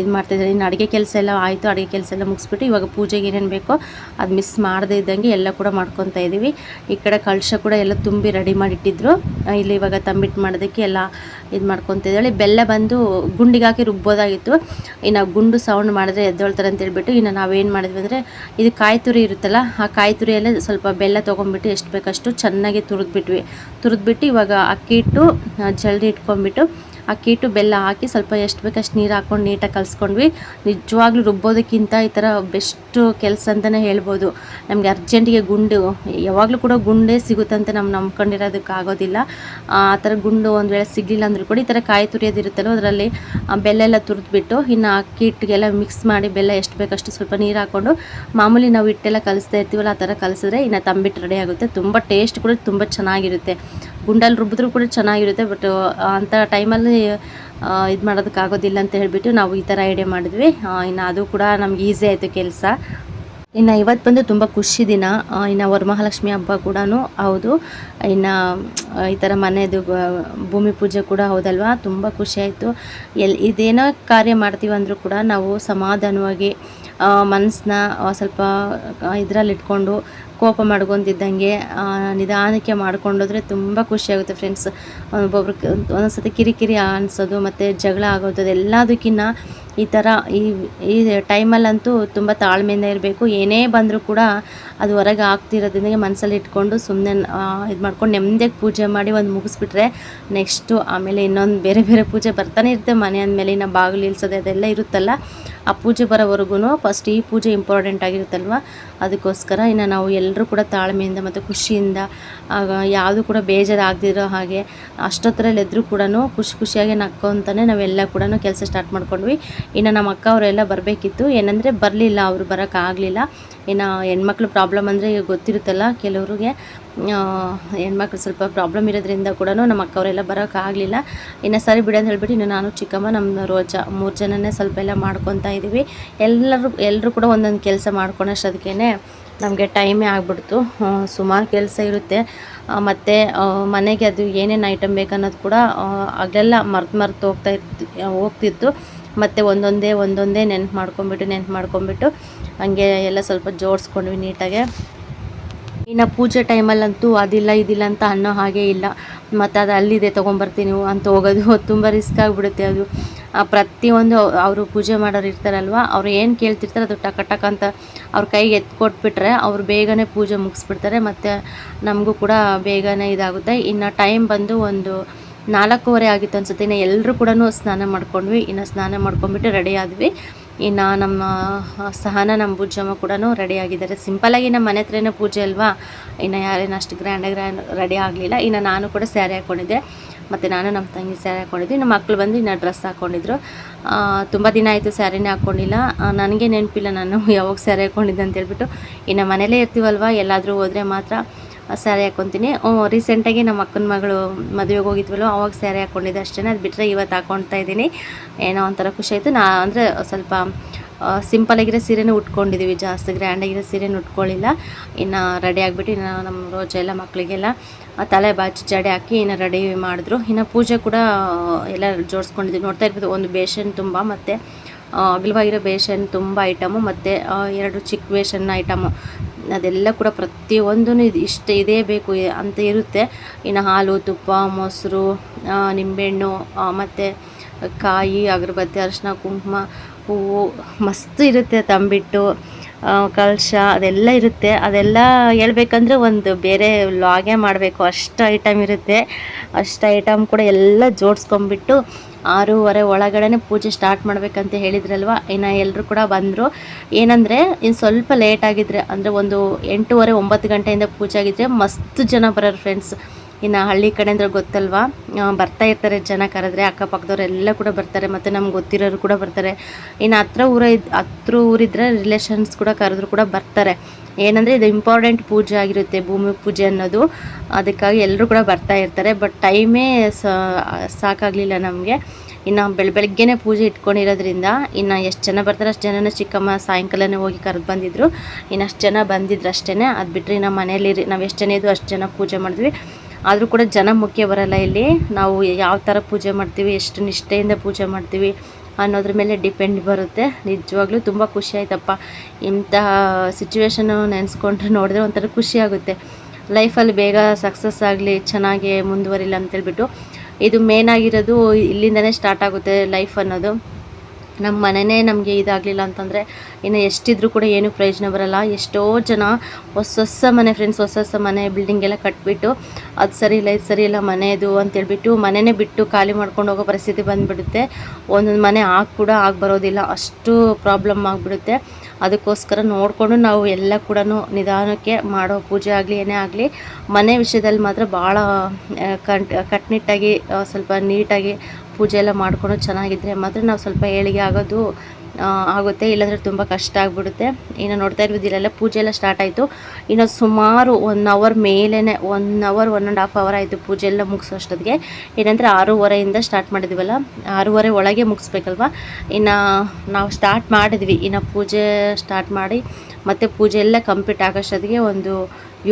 ಇದು ಮಾಡ್ತಿದ್ದಾರೆ ಇನ್ನು ಅಡುಗೆ ಕೆಲಸ ಎಲ್ಲ ಆಯಿತು. ಅಡುಗೆ ಕೆಲಸ ಎಲ್ಲ ಮುಗಿಸ್ಬಿಟ್ಟು ಇವಾಗ ಪೂಜೆಗೆ ಏನೇನು ಬೇಕೋ ಅದು ಮಿಸ್ ಮಾಡದೇ ಇದ್ದಂಗೆ ಎಲ್ಲ ಕೂಡ ಮಾಡ್ಕೊತಾ ಇದ್ದೀವಿ ಈ ಕಡೆ ಕಳಶ ಕೂಡ ಎಲ್ಲ ತುಂಬಿ ರೆಡಿ ಮಾಡಿಟ್ಟಿದ್ರು. ಇಲ್ಲಿ ಇವಾಗ ತಂಬಿಟ್ಟು ಮಾಡೋದಕ್ಕೆ ಎಲ್ಲ ಇದು ಮಾಡ್ಕೊತಾ ಇದ್ದಾಳೆ. ಬೆಲ್ಲ ಬಂದು ಗುಂಡಿಗೆ ಹಾಕಿ ರುಬ್ಬೋದಾಗಿತ್ತು. ಇನ್ನು ಗುಂಡು ಸೌಂಡ್ ಮಾಡಿದ್ರೆ ಎದ್ದೊಳ್ತಾರೆ ಅಂತ ಹೇಳ್ಬಿಟ್ಟು ಇನ್ನು ನಾವೇನು ಮಾಡಿದ್ವಿ ಅಂದರೆ, ಇದು ಕಾಯಿ ತುರಿ ಇರುತ್ತಲ್ಲ, ಆ ಕಾಯಿ ತುರಿಯಲ್ಲೇ ಸ್ವಲ್ಪ ಬೆಲ್ಲ ತೊಗೊಂಡ್ಬಿಟ್ಟು ಎಷ್ಟು ಬೇಕಷ್ಟು ಚೆನ್ನಾಗಿ ತುರಿದ್ಬಿಟ್ವಿ. ತುರಿದ್ಬಿಟ್ಟು ಇವಾಗ ಅಕ್ಕಿ ಹಿಟ್ಟು ಜಲ್ದಿ ಇಟ್ಕೊಂಡ್ಬಿಟ್ಟು ಅಕ್ಕಿ ಹಿಟ್ಟು ಬೆಲ್ಲ ಹಾಕಿ ಸ್ವಲ್ಪ ಎಷ್ಟು ಬೇಕಷ್ಟು ನೀರು ಹಾಕ್ಕೊಂಡು ನೀಟಾಗಿ ಕಲಿಸ್ಕೊಂಡ್ವಿ. ನಿಜವಾಗ್ಲೂ ರುಬ್ಬೋದಕ್ಕಿಂತ ಈ ಥರ ಬೆಸ್ಟ್ ಕೆಲಸ ಅಂತಲೇ ಹೇಳ್ಬೋದು. ನಮಗೆ ಅರ್ಜೆಂಟಿಗೆ ಗುಂಡು, ಯಾವಾಗಲೂ ಕೂಡ ಗುಂಡೇ ಸಿಗುತ್ತಂತೆ ನಮ್ಮ ನಂಬ್ಕೊಂಡಿರೋದಕ್ಕೆ ಆಗೋದಿಲ್ಲ. ಆ ಥರ ಗುಂಡು ಒಂದು ವೇಳೆ ಸಿಗಲಿಲ್ಲ ಅಂದರೂ ಕೂಡ ಈ ಥರ ಕಾಯಿ ತುರಿಯೋದಿರುತ್ತಲ್ಲ ಅದರಲ್ಲಿ ಬೆಲ್ಲ ಎಲ್ಲ ತುರಿದ್ಬಿಟ್ಟು ಇನ್ನು ಅಕ್ಕಿ ಹಿಟ್ಟಿಗೆಲ್ಲ ಮಿಕ್ಸ್ ಮಾಡಿ ಬೆಲ್ಲ ಎಷ್ಟು ಬೇಕಷ್ಟು ಸ್ವಲ್ಪ ನೀರು ಹಾಕ್ಕೊಂಡು ಮಾಮೂಲಿ ನಾವು ಹಿಟ್ಟೆಲ್ಲ ಕಲಿಸ್ತಾ ಇರ್ತೀವಲ್ಲ ಆ ಥರ ಕಲಿಸಿದ್ರೆ ಇನ್ನು ತಂಬಿಟ್ಟು ರೆಡಿ ಆಗುತ್ತೆ. ತುಂಬ ಟೇಸ್ಟ್ ಕೂಡ ತುಂಬ ಚೆನ್ನಾಗಿರುತ್ತೆ. ಗುಂಡಲ್ಲಿ ರುಬ್ಬಿದ್ರು ಕೂಡ ಚೆನ್ನಾಗಿರುತ್ತೆ ಬಟ್ ಅಂಥ ಟೈಮಲ್ಲಿ ಇದು ಮಾಡೋದಕ್ಕಾಗೋದಿಲ್ಲ ಅಂತ ಹೇಳಿಬಿಟ್ಟು ನಾವು ಈ ಥರ ಐಡಿಯಾ ಮಾಡಿದ್ವಿ. ಇನ್ನು ಅದು ಕೂಡ ನಮ್ಗೆ ಈಸಿ ಆಯಿತು ಕೆಲಸ. ಇನ್ನು ಇವತ್ತು ಬಂದು ತುಂಬ ಖುಷಿ ದಿನ. ಇನ್ನು ವರಮಹಾಲಕ್ಷ್ಮಿ ಹಬ್ಬ ಕೂಡ ಹೌದು. ಇನ್ನು ಈ ಥರ ಮನೆಯದು ಭೂಮಿ ಪೂಜೆ ಕೂಡ ಹೌದಲ್ವಾ? ತುಂಬ ಖುಷಿ ಆಯಿತು. ಎಲ್, ಇದೇನೋ ಕಾರ್ಯ ಮಾಡ್ತೀವಿ ಅಂದರೂ ಕೂಡ ನಾವು ಸಮಾಧಾನವಾಗಿ ಮನಸ್ಸನ್ನ ಸ್ವಲ್ಪ ಇದರಲ್ಲಿ ಇಟ್ಕೊಂಡು ಕೋಪ ಮಾಡ್ಕೊತಿದ್ದಂಗೆ ನಿಧಾನಕ್ಕೆ ಮಾಡ್ಕೊಂಡೋದ್ರೆ ತುಂಬ ಖುಷಿಯಾಗುತ್ತೆ ಫ್ರೆಂಡ್ಸ್ ಒಬ್ಬೊಬ್ರು ಒಂದೊಂದ್ಸತಿ ಕಿರಿಕಿರಿ ಅನಿಸೋದು, ಮತ್ತು ಜಗಳ ಆಗೋದು ಅದೆಲ್ಲದಕ್ಕಿಂತ ಈ ಥರ ಈ ಈ ಟೈಮಲ್ಲಂತೂ ತುಂಬ ತಾಳ್ಮೆಯಿಂದ ಇರಬೇಕು. ಏನೇ ಬಂದರೂ ಕೂಡ ಅದು ಹೊರಗೆ ಆಗ್ತಿರೋದ್ರಿಂದ ಮನಸ್ಸಲ್ಲಿ ಇಟ್ಕೊಂಡು ಸುಮ್ಮನೆ ಇದು ಮಾಡ್ಕೊಂಡು ನೆಮ್ಮದಿಯಾಗಿ ಪೂಜೆ ಮಾಡಿ ಒಂದು ಮುಗಿಸ್ಬಿಟ್ರೆ ನೆಕ್ಸ್ಟು ಆಮೇಲೆ ಇನ್ನೊಂದು ಬೇರೆ ಬೇರೆ ಪೂಜೆ ಬರ್ತಾನೆ ಇರುತ್ತೆ. ಮನೆ ಅಂದಮೇಲೆ ಇನ್ನು ಬಾಗಿಲು ಇಳಿಸೋದು ಅದೆಲ್ಲ ಇರುತ್ತಲ್ಲ, ಆ ಪೂಜೆ ಬರೋವರೆಗೂ ಫಸ್ಟ್ ಈ ಪೂಜೆ ಇಂಪಾರ್ಟೆಂಟ್ ಆಗಿರುತ್ತಲ್ವ? ಅದಕ್ಕೋಸ್ಕರ ಇನ್ನು ನಾವು ಎಲ್ಲರೂ ಕೂಡ ತಾಳ್ಮೆಯಿಂದ ಮತ್ತು ಖುಷಿಯಿಂದ ಯಾವುದು ಕೂಡ ಬೇಜಾರಾಗದಿರೋ ಹಾಗೆ ಅಷ್ಟೊತ್ತರಲ್ಲಿ ಎದ್ರೂ ಕೂಡ ಖುಷಿ ಖುಷಿಯಾಗಿ ನಕ್ಕೊಂತಾನೆ ನಾವೆಲ್ಲ ಕೂಡ ಕೆಲಸ ಸ್ಟಾರ್ಟ್ ಮಾಡ್ಕೊಂಡ್ವಿ. ಇನ್ನು ನಮ್ಮ ಅಕ್ಕ ಅವರೆಲ್ಲ ಬರಬೇಕಿತ್ತು. ಏನಂದರೆ ಬರಲಿಲ್ಲ, ಅವರು ಬರೋಕ್ಕಾಗಲಿಲ್ಲ. ಇನ್ನು ಹೆಣ್ಮಕ್ಳು ಪ್ರಾಬ್ಲಮ್ ಅಂದರೆ ಈಗ ಗೊತ್ತಿರುತ್ತಲ್ಲ ಕೆಲವ್ರಿಗೆ. ಹೆಣ್ಮಕ್ಳು ಸ್ವಲ್ಪ ಪ್ರಾಬ್ಲಮ್ ಇರೋದ್ರಿಂದ ಕೂಡ ನಮ್ಮ ಅಕ್ಕವರೆಲ್ಲ ಬರೋಕ್ಕಾಗಲಿಲ್ಲ. ಇನ್ನು ಸರಿ ಬಿಡ ಅಂತ ಹೇಳ್ಬಿಟ್ಟು ಇನ್ನು ನಾನು, ಚಿಕ್ಕಮ್ಮ ನಮ್ಮ ರೋಜ ಮೂರು ಜನನೇ ಸ್ವಲ್ಪ ಎಲ್ಲ ಮಾಡ್ಕೊತಾ ಇದ್ದೀವಿ ಎಲ್ಲರೂ ಎಲ್ಲರೂ ಕೂಡ ಒಂದೊಂದು ಕೆಲಸ ಮಾಡ್ಕೊಳೋಷ್ಟದಕ್ಕೇ ನಮಗೆ ಟೈಮೇ ಆಗ್ಬಿಡ್ತು. ಸುಮಾರು ಕೆಲಸ ಇರುತ್ತೆ. ಮತ್ತು ಮನೆಗೆ ಅದು ಏನೇನು ಐಟಮ್ ಬೇಕನ್ನೋದು ಕೂಡ ಆಗಲೆಲ್ಲ ಮರ್ತು ಮರ್ತು ಹೋಗ್ತಾ ಇರ್ತಿ, ಹೋಗ್ತಿತ್ತು. ಮತ್ತು ಒಂದೊಂದೇ ಒಂದೊಂದೇ ನೆನ್ಪು ಮಾಡ್ಕೊಂಬಿಟ್ಟು ನೆನ್ಪು ಮಾಡ್ಕೊಂಬಿಟ್ಟು ಹಂಗೆ ಎಲ್ಲ ಸ್ವಲ್ಪ ಜೋಡಿಸ್ಕೊಂಡ್ವಿ ನೀಟಾಗೆ. ಇನ್ನು ಪೂಜೆ ಟೈಮಲ್ಲಂತೂ ಅದಿಲ್ಲ, ಇದಿಲ್ಲ ಅಂತ ಅನ್ನೋ ಹಾಗೆ ಇಲ್ಲ. ಮತ್ತು ಅದು ಅಲ್ಲಿದೆ, ತೊಗೊಂಬರ್ತೀನಿ ಅಂತ ಹೋಗೋದು ತುಂಬ ರಿಸ್ಕ್ ಆಗಿಬಿಡುತ್ತೆ ಅದು. ಪ್ರತಿಯೊಂದು ಅವರು ಪೂಜೆ ಮಾಡೋರು ಇರ್ತಾರಲ್ವ, ಅವ್ರು ಏನು ಕೇಳ್ತಿರ್ತಾರೆ ಅದು ಟಕ ಟಕ ಅಂತ ಅವ್ರ ಕೈಗೆ ಎತ್ತು ಕೊಟ್ಬಿಟ್ರೆ ಅವ್ರು ಬೇಗನೆ ಪೂಜೆ ಮುಗಿಸ್ಬಿಡ್ತಾರೆ. ಮತ್ತು ನಮಗೂ ಕೂಡ ಬೇಗನೆ ಇದಾಗುತ್ತೆ. ಇನ್ನು ಟೈಮ್ ಬಂದು ಒಂದು ನಾಲ್ಕೂವರೆ ಆಗಿತ್ತು ಅನ್ಸುತ್ತೆ. ಇನ್ನು ಎಲ್ಲರೂ ಕೂಡ ಸ್ನಾನ ಮಾಡ್ಕೊಂಡ್ವಿ. ಇನ್ನು ಸ್ನಾನ ಮಾಡ್ಕೊಂಡ್ಬಿಟ್ಟು ರೆಡಿ ಆದ್ವಿ. ಇನ್ನು ನಮ್ಮ ಸಹನ ನಮ್ಮ ಬುಜ್ಜಮ್ಮ ಕೂಡ ರೆಡಿ ಆಗಿದ್ದಾರೆ. ಸಿಂಪಲಾಗಿ ನಮ್ಮ ಮನೆ ಹತ್ರನೇ ಪೂಜೆ ಅಲ್ವಾ? ಇನ್ನು ಯಾರೇನು ಅಷ್ಟು ಗ್ರ್ಯಾಂಡ್ ಗ್ರ್ಯಾಂಡ್ ರೆಡಿ ಆಗಲಿಲ್ಲ. ಇನ್ನು ನಾನು ಕೂಡ ಸ್ಯಾರಿ ಹಾಕ್ಕೊಂಡಿದ್ದೆ ಮತ್ತು ನಾನು ನಮ್ಮ ತಂಗಿ ಸ್ಯಾರಿ ಹಾಕ್ಕೊಂಡಿದ್ವಿ ನಮ್ಮ ಮಕ್ಕಳು ಬಂದು ಇನ್ನು ಡ್ರೆಸ್ ಹಾಕ್ಕೊಂಡಿದ್ರು ತುಂಬ ದಿನ ಆಯಿತು ಸ್ಯಾರಿನೇ ಹಾಕ್ಕೊಂಡಿಲ್ಲ ನನಗೆ ನೆನಪಿಲ್ಲ ನಾನು ಯಾವಾಗ ಸ್ಯಾರಿ ಹಾಕ್ಕೊಂಡಿದ್ದೆ ಅಂತೇಳ್ಬಿಟ್ಟು ಇನ್ನು ಮನೇಲೇ ಇರ್ತೀವಲ್ವ? ಎಲ್ಲಾದರೂ ಹೋದರೆ ಮಾತ್ರ ಸ್ಯಾರಿ ಹಾಕ್ಕೊತೀನಿ ರೀಸೆಂಟಾಗಿ ನಮ್ಮ ಅಕ್ಕನ ಮಗಳು ಮದುವೆಗೆ ಹೋಗಿದ್ವಲ್ಲ, ಅವಾಗ ಸ್ಯಾರಿ ಹಾಕ್ಕೊಂಡಿದ್ದೆ ಅಷ್ಟೇ ಅದು ಬಿಟ್ಟರೆ ಇವತ್ತು ಹಾಕ್ಕೊಳ್ತಾ ಇದ್ದೀನಿ. ಏನೋ ಒಂಥರ ಖುಷಿ ಆಯಿತು. ನಾ ಅಂದರೆ ಸ್ವಲ್ಪ ಸಿಂಪಲಾಗಿರೋ ಸೀರೆನೇ ಉಟ್ಕೊಂಡಿದ್ದೀವಿ ಜಾಸ್ತಿ ಗ್ರ್ಯಾಂಡಾಗಿರೋ ಸೀರೆನ ಉಟ್ಕೊಳ್ಳಿಲ್ಲ ಇನ್ನು ರೆಡಿ ಆಗಿಬಿಟ್ಟು ಇನ್ನು ನಮ್ಮ ರೋಜ ಎಲ್ಲ ಮಕ್ಕಳಿಗೆಲ್ಲ ತಲೆ ಬಾಚಿ ಜಡೆ ಹಾಕಿ ಇನ್ನು ರೆಡಿ ಮಾಡಿದ್ರು. ಇನ್ನು ಪೂಜೆ ಕೂಡ ಎಲ್ಲ ಜೋಡಿಸ್ಕೊಂಡಿದ್ದೀವಿ ನೋಡ್ತಾ ಇರ್ಬೋದು, ಒಂದು ಬೇಷನ್ ತುಂಬ ಮತ್ತು ಅಗಲವಾಗಿರೋ ಬೇಷನ್ ತುಂಬ ಐಟಮು ಮತ್ತು ಎರಡು ಚಿಕ್ಕ ಬೇಷನ್ ಐಟಮು ಅದೆಲ್ಲ ಕೂಡ ಪ್ರತಿಯೊಂದೂ ಇದು ಇಷ್ಟ ಇದೇ ಬೇಕು ಅಂತ ಇರುತ್ತೆ. ಇನ್ನು ಹಾಲು, ತುಪ್ಪ, ಮೊಸರು ನಿಂಬೆಹಣ್ಣು ಮತ್ತು ಕಾಯಿ, ಅಗರಬತ್ತಿ, ಅರಿಶಿನ, ಕುಂಕುಮ, ಹೂವು ಮಸ್ತ್ ಇರುತ್ತೆ ತಂಬಿಟ್ಟು. ಕಲಶ ಅದೆಲ್ಲ ಇರುತ್ತೆ. ಅದೆಲ್ಲ ಹೇಳ್ಬೇಕಂದ್ರೆ ಒಂದು ಬೇರೆ ಲಾಗೇ ಮಾಡಬೇಕು. ಅಷ್ಟು ಐಟಮ್ ಇರುತ್ತೆ. ಅಷ್ಟು ಐಟಮ್ ಕೂಡ ಎಲ್ಲ ಜೋಡಿಸ್ಕೊಂಬಿಟ್ಟು ಆರೂವರೆ ಒಳಗಡೆ ಪೂಜೆ ಸ್ಟಾರ್ಟ್ ಮಾಡ್ಬೇಕಂತ ಹೇಳಿದ್ರಲ್ವ? ಇನ್ನು ಎಲ್ಲರೂ ಕೂಡ ಬಂದರು. ಏನಂದರೆ ಇನ್ನು ಸ್ವಲ್ಪ ಲೇಟ್ ಆಗಿದ್ರೆ, ಅಂದರೆ ಒಂದು ಎಂಟೂವರೆ, ಒಂಬತ್ತು ಗಂಟೆಯಿಂದ ಪೂಜೆ ಆಗಿದ್ರೆ ಮಸ್ತ್ ಜನ ಬರೋರು ಫ್ರೆಂಡ್ಸ್ ಇನ್ನು ಹಳ್ಳಿ ಕಡೆ ಅಂದರೆ ಗೊತ್ತಲ್ವಾ? ಬರ್ತಾ ಇರ್ತಾರೆ ಜನ ಕರೆದ್ರೆ, ಅಕ್ಕಪಕ್ಕದವರೆಲ್ಲ ಕೂಡ ಬರ್ತಾರೆ ಮತ್ತು ನಮ್ಗೆ ಗೊತ್ತಿರೋರು ಕೂಡ ಬರ್ತಾರೆ. ಇನ್ನು ಹತ್ರ ಊರ ಹತ್ರ ಊರಿದ್ರೆ ರಿಲೇಷನ್ಸ್ ಕೂಡ ಕರೆದ್ರು ಕೂಡ ಬರ್ತಾರೆ. ಏನಂದರೆ ಇದು ಇಂಪಾರ್ಟೆಂಟ್ ಪೂಜೆ ಆಗಿರುತ್ತೆ ಭೂಮಿ ಪೂಜೆ ಅನ್ನೋದು. ಅದಕ್ಕಾಗಿ ಎಲ್ಲರೂ ಕೂಡ ಬರ್ತಾ ಇರ್ತಾರೆ. ಬಟ್ ಟೈಮೇ ಸಾಕಾಗಲಿಲ್ಲ ನಮಗೆ. ಇನ್ನು ಬೆಳ, ಬೆಳಗ್ಗೆನೇ ಪೂಜೆ ಇಟ್ಕೊಂಡಿರೋದ್ರಿಂದ ಇನ್ನು ಎಷ್ಟು ಜನ ಬರ್ತಾರೆ ಅಷ್ಟು ಜನನ ಚಿಕ್ಕಮ್ಮ ಸಾಯಂಕಾಲನೇ ಹೋಗಿ ಕರೆದು ಬಂದಿದ್ರು. ಇನ್ನು ಅಷ್ಟು ಜನ ಬಂದಿದ್ರು ಅಷ್ಟೇ ಅದು ಬಿಟ್ಟರೆ ನಮ್ಮ ಮನೇಲಿ ನಾವು ಎಷ್ಟು ಜನ ಇದ್ದು ಅಷ್ಟು ಜನ ಪೂಜೆ ಮಾಡಿದ್ವಿ. ಆದರೂ ಕೂಡ ಜನ ಮುಖ್ಯ ಬರಲ್ಲ ಇಲ್ಲಿ. ನಾವು ಯಾವ ಥರ ಪೂಜೆ ಮಾಡ್ತೀವಿ, ಎಷ್ಟು ನಿಷ್ಠೆಯಿಂದ ಪೂಜೆ ಮಾಡ್ತೀವಿ ಅನ್ನೋದ್ರ ಮೇಲೆ ಡಿಪೆಂಡ್ ಬರುತ್ತೆ. ನಿಜವಾಗ್ಲೂ ತುಂಬ ಖುಷಿ ಆಯ್ತಪ್ಪ. ಇಂತಹ ಸಿಚುವೇಶನ್ನು ನೆನೆಸ್ಕೊಂಡ್ರೆ ನೋಡಿದ್ರೆ ಒಂಥರ ಖುಷಿ ಆಗುತ್ತೆ. ಲೈಫಲ್ಲಿ ಬೇಗ ಸಕ್ಸಸ್ ಆಗಲಿ, ಚೆನ್ನಾಗಿ ಮುಂದುವರಿಲ್ಲ ಅಂತೇಳ್ಬಿಟ್ಟು. ಇದು ಮೇನ್ ಆಗಿರೋದು ಇಲ್ಲಿಂದನೇ ಸ್ಟಾರ್ಟ್ ಆಗುತ್ತೆ ಲೈಫ್ ಅನ್ನೋದು. ನಮ್ಮ ಮನೆಯೇ ನಮಗೆ ಇದಾಗಲಿಲ್ಲ ಅಂತಂದರೆ ಇನ್ನು ಎಷ್ಟಿದ್ರೂ ಕೂಡ ಏನು ಪ್ರಯೋಜನ ಬರಲ್ಲ. ಎಷ್ಟೋ ಜನ ಹೊಸ ಹೊಸ ಮನೆ ಫ್ರೆಂಡ್ಸ್ ಹೊಸ ಹೊಸ ಮನೆ ಬಿಲ್ಡಿಂಗ್ ಎಲ್ಲ ಕಟ್ಬಿಟ್ಟು, ಅದು ಸರಿ ಇಲ್ಲ, ಇದು ಸರಿ ಇಲ್ಲ ಮನೆಯದು ಅಂತೇಳ್ಬಿಟ್ಟು ಮನೆಯೇ ಬಿಟ್ಟು ಖಾಲಿ ಮಾಡ್ಕೊಂಡು ಹೋಗೋ ಪರಿಸ್ಥಿತಿ ಬಂದುಬಿಡುತ್ತೆ. ಒಂದೊಂದು ಮನೆ ಆಗಿ ಕೂಡ ಆಗಿ ಬರೋದಿಲ್ಲ. ಅಷ್ಟು ಪ್ರಾಬ್ಲಮ್ ಆಗಿಬಿಡುತ್ತೆ. ಅದಕ್ಕೋಸ್ಕರ ನೋಡಿಕೊಂಡು ನಾವು ಎಲ್ಲ ಕೂಡ ನಿಧಾನಕ್ಕೆ ಮಾಡೋ ಪೂಜೆ ಆಗಲಿ, ಏನೇ ಆಗಲಿ, ಮನೆ ವಿಷಯದಲ್ಲಿ ಮಾತ್ರ ಭಾಳ ಕಟ್ ಕಟ್ನಿಟ್ಟಾಗಿ ಸ್ವಲ್ಪ ನೀಟಾಗಿ ಪೂಜೆ ಎಲ್ಲ ಮಾಡ್ಕೊಂಡು ಚೆನ್ನಾಗಿದ್ರೆ ಮಾತ್ರ ನಾವು ಸ್ವಲ್ಪ ಏಳಿಗೆ ಆಗೋದು ಆಗುತ್ತೆ. ಇಲ್ಲಾಂದರೆ ತುಂಬ ಕಷ್ಟ ಆಗಿಬಿಡುತ್ತೆ. ಇನ್ನು ನೋಡ್ತಾ ಇರ್ಬೋದು ಇಲ್ಲೆಲ್ಲ ಪೂಜೆ ಎಲ್ಲ ಸ್ಟಾರ್ಟ್ ಆಯಿತು. ಇನ್ನು ಸುಮಾರು ಒನ್ ಅವರ್ ಮೇಲೇ one hour one and half hour ಆಯಿತು ಪೂಜೆ ಎಲ್ಲ ಮುಗಿಸೋ ಅಷ್ಟೊತ್ತಿಗೆ. ಏನಂದರೆ ಆರೂವರೆಯಿಂದ ಸ್ಟಾರ್ಟ್ ಮಾಡಿದ್ವಲ್ಲ? ಆರೂವರೆ ಒಳಗೆ ಮುಗಿಸ್ಬೇಕಲ್ವ? ಇನ್ನು ನಾವು ಸ್ಟಾರ್ಟ್ ಮಾಡಿದ್ವಿ. ಇನ್ನು ಪೂಜೆ ಸ್ಟಾರ್ಟ್ ಮಾಡಿ ಮತ್ತು ಪೂಜೆ ಎಲ್ಲ ಕಂಪ್ಲೀಟ್ ಆಗೋಷ್ಟೊತ್ತಿಗೆ ಒಂದು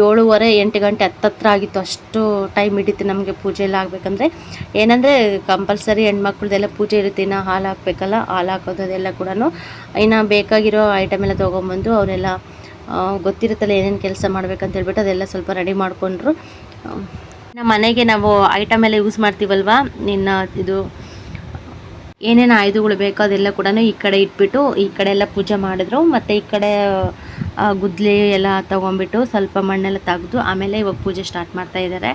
ಏಳುವರೆ ಎಂಟು ಗಂಟೆ ಹತ್ತತ್ರ ಆಗಿತ್ತು. ಅಷ್ಟು ಟೈಮ್ ಹಿಡಿತು ನಮಗೆ ಪೂಜೆ ಎಲ್ಲ ಆಗಬೇಕಂದ್ರೆ. ಏನಂದರೆ ಕಂಪಲ್ಸರಿ ಹೆಣ್ಮಕ್ಳದೆಲ್ಲ ಪೂಜೆ ಇರುತ್ತೆ. ಇನ್ನು ಹಾಲು ಹಾಕಬೇಕಲ್ಲ, ಹಾಲು ಹಾಕೋದೆಲ್ಲ ಕೂಡ ಇನ್ನು ಬೇಕಾಗಿರೋ ಐಟಮ್ ಎಲ್ಲ ತೊಗೊಂಬಂದು ಅವರೆಲ್ಲ ಗೊತ್ತಿರುತ್ತಲ್ಲ ಏನೇನು ಕೆಲಸ ಮಾಡ್ಬೇಕಂತ ಹೇಳ್ಬಿಟ್ಟು ಅದೆಲ್ಲ ಸ್ವಲ್ಪ ರೆಡಿ ಮಾಡಿಕೊಂಡ್ರು. ನಮ್ಮ ಮನೆಗೆ ನಾವು ಐಟಮ್ ಎಲ್ಲ ಯೂಸ್ ಮಾಡ್ತೀವಲ್ವ? ನಿನ್ನ ಇದು, ಏನೇನು ಆಯುಧಗಳು ಬೇಕೋ ಅದೆಲ್ಲ ಕೂಡ ಈ ಕಡೆ ಇಟ್ಬಿಟ್ಟು ಈ ಕಡೆ ಎಲ್ಲ ಪೂಜೆ ಮಾಡಿದ್ರು. ಮತ್ತು ಈ ಕಡೆ ಆ, ಗುದ್ಲಿ ಎಲ್ಲ ತೊಗೊಂಬಿಟ್ಟು ಸ್ವಲ್ಪ ಮಣ್ಣೆಲ್ಲ ತೆಗೆದು ಆಮೇಲೆ ಇವಾಗ ಪೂಜೆ ಸ್ಟಾರ್ಟ್ ಮಾಡ್ತಾ ಇದ್ದಾರೆ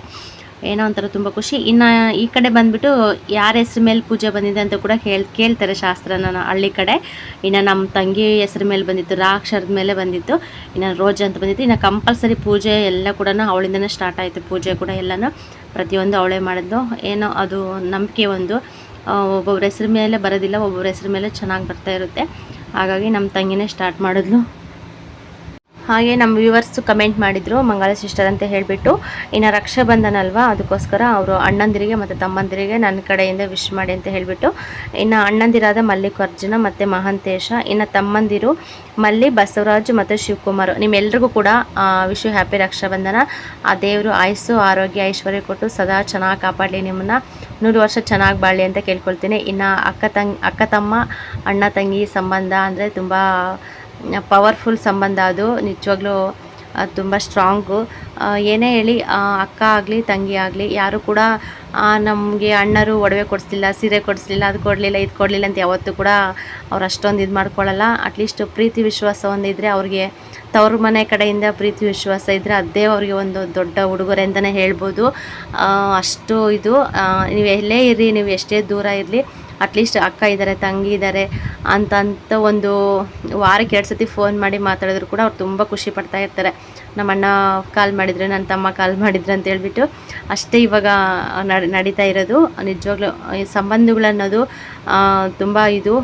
ಏನೋ ಒಂಥರ ತುಂಬ ಖುಷಿ. ಇನ್ನು ಈ ಕಡೆ ಬಂದುಬಿಟ್ಟು ಯಾರ ಹೆಸ್ರು ಮೇಲೆ ಪೂಜೆ ಬಂದಿದೆ ಅಂತ ಕೂಡ ಕೇಳ್ ಕೇಳ್ತಾರೆ ಶಾಸ್ತ್ರನ ಹಳ್ಳಿ ಕಡೆ. ಇನ್ನು ನಮ್ಮ ತಂಗಿ ಹೆಸ್ರ ಮೇಲೆ ಬಂದಿತ್ತು ರಾಕ್ಷರದ ಮೇಲೆ ಬಂದಿತ್ತು. ಇನ್ನು ರೋಜ್ ಅಂತ ಬಂದಿತ್ತು. ಇನ್ನು ಕಂಪಲ್ಸರಿ ಪೂಜೆ ಎಲ್ಲ ಕೂಡ ಅವಳಿಂದನೇ ಸ್ಟಾರ್ಟ್ ಆಯಿತು ಪೂಜೆ ಕೂಡ ಎಲ್ಲನೂ. ಪ್ರತಿಯೊಂದು ಅವಳೇ ಮಾಡಿದ್ದು. ಏನೋ ಅದು ನಂಬಿಕೆ ಒಂದು. ಒಬ್ಬೊಬ್ಬರ ಹೆಸ್ರ ಮೇಲೆ ಬರೋದಿಲ್ಲ ಒಬ್ಬೊಬ್ಬರ ಹೆಸ್ರ ಮೇಲೆ ಚೆನ್ನಾಗಿ ಬರ್ತಾ ಇರುತ್ತೆ. ಹಾಗಾಗಿ ನಮ್ಮ ತಂಗಿನೇ ಸ್ಟಾರ್ಟ್ ಮಾಡಿದ್ಲು. ಹಾಗೆ ನಮ್ಮ ವ್ಯೂವರ್ಸು ಕಮೆಂಟ್ ಮಾಡಿದರು, ಮಂಗಳ ಸಿಸ್ಟರ್ ಅಂತ ಹೇಳಿಬಿಟ್ಟು. ಇನ್ನು ರಕ್ಷಾಬಂಧನ ಅಲ್ವಾ ಅದಕ್ಕೋಸ್ಕರ ಅವರು ಅಣ್ಣಂದಿರಿಗೆ ಮತ್ತು ತಮ್ಮಂದಿರಿಗೆ ನನ್ನ ಕಡೆಯಿಂದ ವಿಶ್ ಮಾಡಿ ಅಂತ ಹೇಳಿಬಿಟ್ಟು. ಇನ್ನು ಅಣ್ಣಂದಿರಾದ ಮಲ್ಲಿಕಾರ್ಜುನ ಮತ್ತು ಮಹಾಂತೇಶ, ಇನ್ನು ತಮ್ಮಂದಿರು ಮಲ್ಲಿ, ಬಸವರಾಜ್ ಮತ್ತು ಶಿವಕುಮಾರ್. ನಿಮ್ಮೆಲ್ರಿಗೂ ಕೂಡ ವಿಶ್ ಹ್ಯಾಪಿ ರಕ್ಷಾಬಂಧನ. ಆ ದೇವರು ಆಯಸ್ಸು, ಆರೋಗ್ಯ, ಐಶ್ವರ್ಯ ಕೊಟ್ಟು ಸದಾ ಚೆನ್ನಾಗಿ ಕಾಪಾಡಲಿ ನಿಮ್ಮನ್ನು. ನೂರು ವರ್ಷ ಚೆನ್ನಾಗಿ ಬಾಳಿ ಅಂತ ಕೇಳ್ಕೊಳ್ತೀನಿ. ಇನ್ನು ಅಕ್ಕ ತಂಗಿ, ಅಕ್ಕ ತಮ್ಮ, ಅಣ್ಣ, ತಂಗಿ ಸಂಬಂಧ ಅಂದರೆ ತುಂಬ ಪವರ್ಫುಲ್ ಸಂಬಂಧ ಅದು. ನಿಜವಾಗ್ಲೂ ತುಂಬ ಸ್ಟ್ರಾಂಗು ಏನೇ ಹೇಳಿ ಅಕ್ಕ ಆಗಲಿ, ತಂಗಿ ಆಗಲಿ, ಯಾರು ಕೂಡ ನಮಗೆ ಅಣ್ಣರು ಒಡವೆ ಕೊಡಿಸ್ಲಿಲ್ಲ, ಸೀರೆ ಕೊಡಿಸ್ಲಿಲ್ಲ, ಅದು ಕೊಡಲಿಲ್ಲ, ಇದು ಕೊಡಲಿಲ್ಲ ಅಂತ ಯಾವತ್ತೂ ಕೂಡ ಅವ್ರು ಅಷ್ಟೊಂದು ಇದು ಮಾಡ್ಕೊಳ್ಳಲ್ಲ ಅಟ್ಲೀಸ್ಟ್ ಪ್ರೀತಿ ವಿಶ್ವಾಸ ಒಂದಿದ್ದರೆ ಅವ್ರಿಗೆ, ತವ್ರ ಮನೆ ಕಡೆಯಿಂದ ಪ್ರೀತಿ ವಿಶ್ವಾಸ ಇದ್ದರೆ ಅದೇ ಅವ್ರಿಗೆ ಒಂದು ದೊಡ್ಡ ಉಡುಗೊರೆ ಅಂತಲೇ ಹೇಳ್ಬೋದು. ಅಷ್ಟು ಇದು ನೀವು ಎಲ್ಲೇ ಇರಿ, ನೀವು ಎಷ್ಟೇ ದೂರ ಇರಲಿ ಅಟ್ಲೀಸ್ಟ್ ಅಕ್ಕ ಇದ್ದಾರೆ ತಂಗಿ ಇದ್ದಾರೆ ಅಂತಂತ ಅಂತ ಒಂದು ವಾರಕ್ಕೆ ಎರಡು ಸತಿ ಫೋನ್ ಮಾಡಿ ಮಾತಾಡಿದ್ರು ಕೂಡ ಅವ್ರು ತುಂಬ ಖುಷಿ ಪಡ್ತಾ ಇರ್ತಾರೆ. ನಮ್ಮ ಅಣ್ಣ ಕಾಲ್ ಮಾಡಿದರೆ ನನ್ನ ತಮ್ಮ ಕಾಲ್ ಮಾಡಿದ್ರು ಅಂತ ಹೇಳ್ಬಿಟ್ಟು ಅಷ್ಟೇ ಇವಾಗ ನಡ್, ನಡೀತಾ ಇರೋದು. ನಿಜವಾಗ್ಲೂ ಸಂಬಂಧಗಳನ್ನೋದು ತುಂಬ ಇದು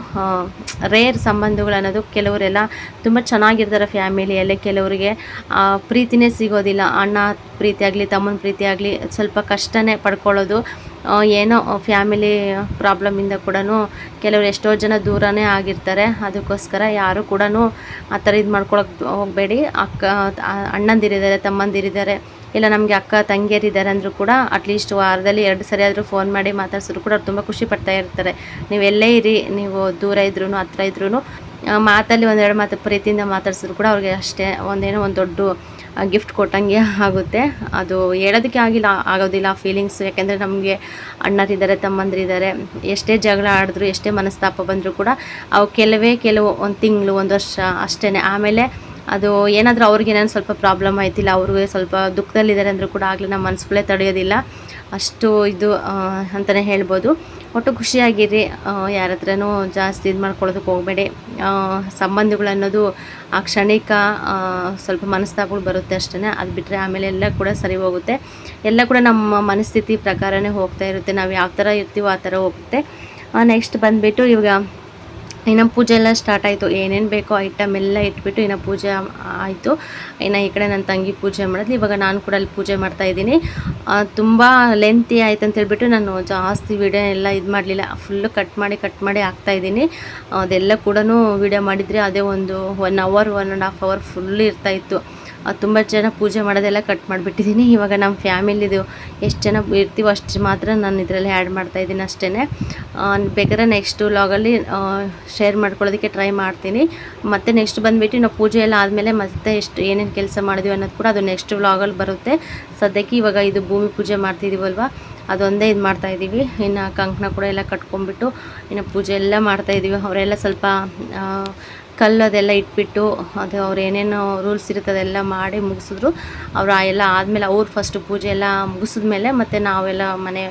ರೇರ್ ಸಂಬಂಧಗಳು ಅನ್ನೋದು ಕೆಲವರೆಲ್ಲ ತುಂಬ ಚೆನ್ನಾಗಿರ್ತಾರೆ ಫ್ಯಾಮಿಲಿಯಲ್ಲೇ. ಕೆಲವರಿಗೆ ಪ್ರೀತಿನೇ ಸಿಗೋದಿಲ್ಲ. ಅಣ್ಣ ಪ್ರೀತಿ ಆಗಲಿ ತಮ್ಮನ ಪ್ರೀತಿ ಆಗಲಿ ಸ್ವಲ್ಪ ಕಷ್ಟನೇ ಪಡ್ಕೊಳ್ಳೋದು. ಏನೋ ಫ್ಯಾಮಿಲಿ ಪ್ರಾಬ್ಲಮಿಂದ ಕೂಡ ಕೆಲವರು ಎಷ್ಟೋ ಜನ ದೂರನೇ ಆಗಿರ್ತಾರೆ. ಅದಕ್ಕೋಸ್ಕರ ಯಾರು ಕೂಡ ಆ ಥರ ಇದು ಮಾಡ್ಕೊಳಕ್ಕೆ ಹೋಗಬೇಡಿ. ಅಕ್ಕ ಅಣ್ಣಂದಿರಿದ್ದಾರೆ, ತಮ್ಮಂದಿರಿದ್ದಾರೆ, ಇಲ್ಲ ನಮಗೆ ಅಕ್ಕ, ತಂಗಿಯರಿದ್ದಾರೆ ಅಂದರೂ ಕೂಡ ಅಟ್ಲೀಸ್ಟ್ ವಾರದಲ್ಲಿ ಎರಡು ಸರಿ ಆದರೂ ಫೋನ್ ಮಾಡಿ ಮಾತಾಡ್ಸಿದ್ರು ಕೂಡ ಅವ್ರು ತುಂಬ ಖುಷಿ ಪಡ್ತಾ ಇರ್ತಾರೆ. ನೀವೆಲ್ಲೇ ಇರಿ, ನೀವು ದೂರ ಇದ್ರೂ ಹತ್ರ ಇದ್ರೂ ಮಾತಲ್ಲಿ ಒಂದೆರಡು ಮಾತು ಪ್ರೀತಿಯಿಂದ ಮಾತಾಡ್ಸಿದ್ರು ಕೂಡ ಅವ್ರಿಗೆ ಅಷ್ಟೇ ಒಂದೇನೋ ಒಂದು ದೊಡ್ಡ ಗಿಫ್ಟ್ ಕೊಟ್ಟಂಗೆ ಆಗುತ್ತೆ. ಅದು ಹೇಳೋದಕ್ಕೆ ಆಗಿಲ್ಲ, ಆಗೋದಿಲ್ಲ ಫೀಲಿಂಗ್ಸ್ ಯಾಕೆಂದರೆ ನಮಗೆ ಅಣ್ಣರಿದ್ದಾರೆ ತಮ್ಮಂದಿರಿದ್ದಾರೆ ಎಷ್ಟೇ ಜಗಳ ಆಡಿದ್ರು, ಎಷ್ಟೇ ಮನಸ್ತಾಪ ಬಂದರೂ ಕೂಡ ಅವು ಕೆಲವೇ ಕೆಲವು ಒಂದು ತಿಂಗಳು, ಒಂದು ವರ್ಷ ಅಷ್ಟೇ ಆಮೇಲೆ ಅದು ಏನಾದರೂ ಅವ್ರಿಗೆ ಏನಾದ್ರು ಸ್ವಲ್ಪ ಪ್ರಾಬ್ಲಮ್ ಆಯ್ತಿಲ್ಲ ಅವ್ರಿಗೆ ಸ್ವಲ್ಪ ದುಃಖದಲ್ಲಿದ್ದಾರೆ ಅಂದರೂ ಕೂಡ ಆಗಲಿ ನಮ್ಮ ಮನಸ್ಸುಗಳೇ ತಡೆಯೋದಿಲ್ಲ. ಅಷ್ಟು ಇದು ಅಂತಲೇ ಹೇಳ್ಬೋದು. ಒಟ್ಟು ಖುಷಿಯಾಗಿರಿ. ಯಾರ ಹತ್ರನೂ ಜಾಸ್ತಿ ಇದು ಮಾಡ್ಕೊಳ್ಳೋದಕ್ಕೆ ಹೋಗಬೇಡಿ. ಸಂಬಂಧಗಳು ಅನ್ನೋದು ಆ ಕ್ಷಣಿಕ ಸ್ವಲ್ಪ ಮನಸ್ತಾಪಗಳು ಬರುತ್ತೆ ಅಷ್ಟೇ ಅದು ಬಿಟ್ಟರೆ ಆಮೇಲೆ ಎಲ್ಲ ಕೂಡ ಸರಿ ಹೋಗುತ್ತೆ. ಎಲ್ಲ ಕೂಡ ನಮ್ಮ ಮನಸ್ಥಿತಿ ಪ್ರಕಾರನೇ ಹೋಗ್ತಾ ಇರುತ್ತೆ. ನಾವು ಯಾವ ಥರ ಇರ್ತೀವೋ ಆ ಥರ ಹೋಗುತ್ತೆ ನೆಕ್ಸ್ಟ್ ಬಂದುಬಿಟ್ಟು ಇವಾಗ ಇನ್ನು ಪೂಜೆ ಎಲ್ಲ ಸ್ಟಾರ್ಟ್ ಆಯಿತು. ಏನೇನು ಬೇಕೋ ಐಟಮ್ ಎಲ್ಲ ಇಟ್ಬಿಟ್ಟು ಇನ್ನು ಪೂಜೆ ಆಯಿತು. ಇನ್ನು ಈ ಕಡೆ ನನ್ನ ತಂಗಿ ಪೂಜೆ ಮಾಡಿದ್ಲು ಇವಾಗ ನಾನು ಕೂಡ ಅಲ್ಲಿ ಪೂಜೆ ಮಾಡ್ತಾ ಇದ್ದೀನಿ. ತುಂಬ ಲೆಂತಿ ಆಯ್ತು ಅಂತ ಹೇಳ್ಬಿಟ್ಟು ನಾನು ಜಾಸ್ತಿ ವಿಡಿಯೋ ಎಲ್ಲ ಇದು ಮಾಡಲಿಲ್ಲ. ಫುಲ್ಲು ಕಟ್ ಮಾಡಿ ಕಟ್ ಮಾಡಿ ಹಾಕ್ತಾ ಇದ್ದೀನಿ. ಅದೆಲ್ಲ ಕೂಡ ವಿಡಿಯೋ ಮಾಡಿದರೆ ಅದೇ ಒಂದು one hour one and half hour full ಇರ್ತಾಯಿತ್ತು ತುಂಬ ಜನ ಪೂಜೆ ಮಾಡೋದೆಲ್ಲ ಕಟ್ ಮಾಡಿಬಿಟ್ಟಿದ್ದೀನಿ ಇವಾಗ ನಮ್ಮ ಫ್ಯಾಮಿಲಿದು ಎಷ್ಟು ಜನ ಇರ್ತೀವೋ ಅಷ್ಟು ಮಾತ್ರ ನಾನು ಇದರಲ್ಲಿ ಆ್ಯಡ್ ಮಾಡ್ತಾಯಿದ್ದೀನಿ ಅಷ್ಟೇ ಬೇಕಾದ್ರೆ ನೆಕ್ಸ್ಟ್ ವ್ಲಾಗಲ್ಲಿ ಶೇರ್ ಮಾಡ್ಕೊಳ್ಳೋದಕ್ಕೆ ಟ್ರೈ ಮಾಡ್ತೀನಿ. ಮತ್ತು ನೆಕ್ಸ್ಟ್ ಬಂದುಬಿಟ್ಟು ನಾವು ಪೂಜೆ ಎಲ್ಲ ಆದಮೇಲೆ ಮತ್ತೆ ಎಷ್ಟು ಏನೇನು ಕೆಲಸ ಮಾಡಿದ್ವಿ ಅನ್ನೋದು ಕೂಡ ಅದು ನೆಕ್ಸ್ಟ್ ವ್ಲಾಗಲ್ಲಿ ಬರುತ್ತೆ. ಸದ್ಯಕ್ಕೆ ಇವಾಗ ಇದು ಭೂಮಿ ಪೂಜೆ ಮಾಡ್ತಿದ್ದೀವಲ್ವ ಅದೊಂದೇ ಇದು ಮಾಡ್ತಾ ಇದ್ದೀವಿ ಇನ್ನು ಕಂಕಣ ಕೂಡ ಎಲ್ಲ ಕಟ್ಕೊಂಡ್ಬಿಟ್ಟು ಇನ್ನು ಪೂಜೆ ಎಲ್ಲ ಮಾಡ್ತಾಯಿದ್ದೀವಿ ಅವರೆಲ್ಲ ಸ್ವಲ್ಪ ಕಲ್ಲು ಅದೆಲ್ಲ ಇಟ್ಬಿಟ್ಟು ಅದು ಅವ್ರು ಏನೇನು ರೂಲ್ಸ್ ಇರುತ್ತೆ ಅದೆಲ್ಲ ಮಾಡಿ ಮುಗಿಸಿದ್ರು. ಅವರು ಎಲ್ಲ ಆದಮೇಲೆ ಅವ್ರು ಫಸ್ಟ್ ಪೂಜೆ ಎಲ್ಲ ಮುಗಿಸಿದ್ಮೇಲೆ ಮತ್ತು ನಾವೆಲ್ಲ ಮನೆ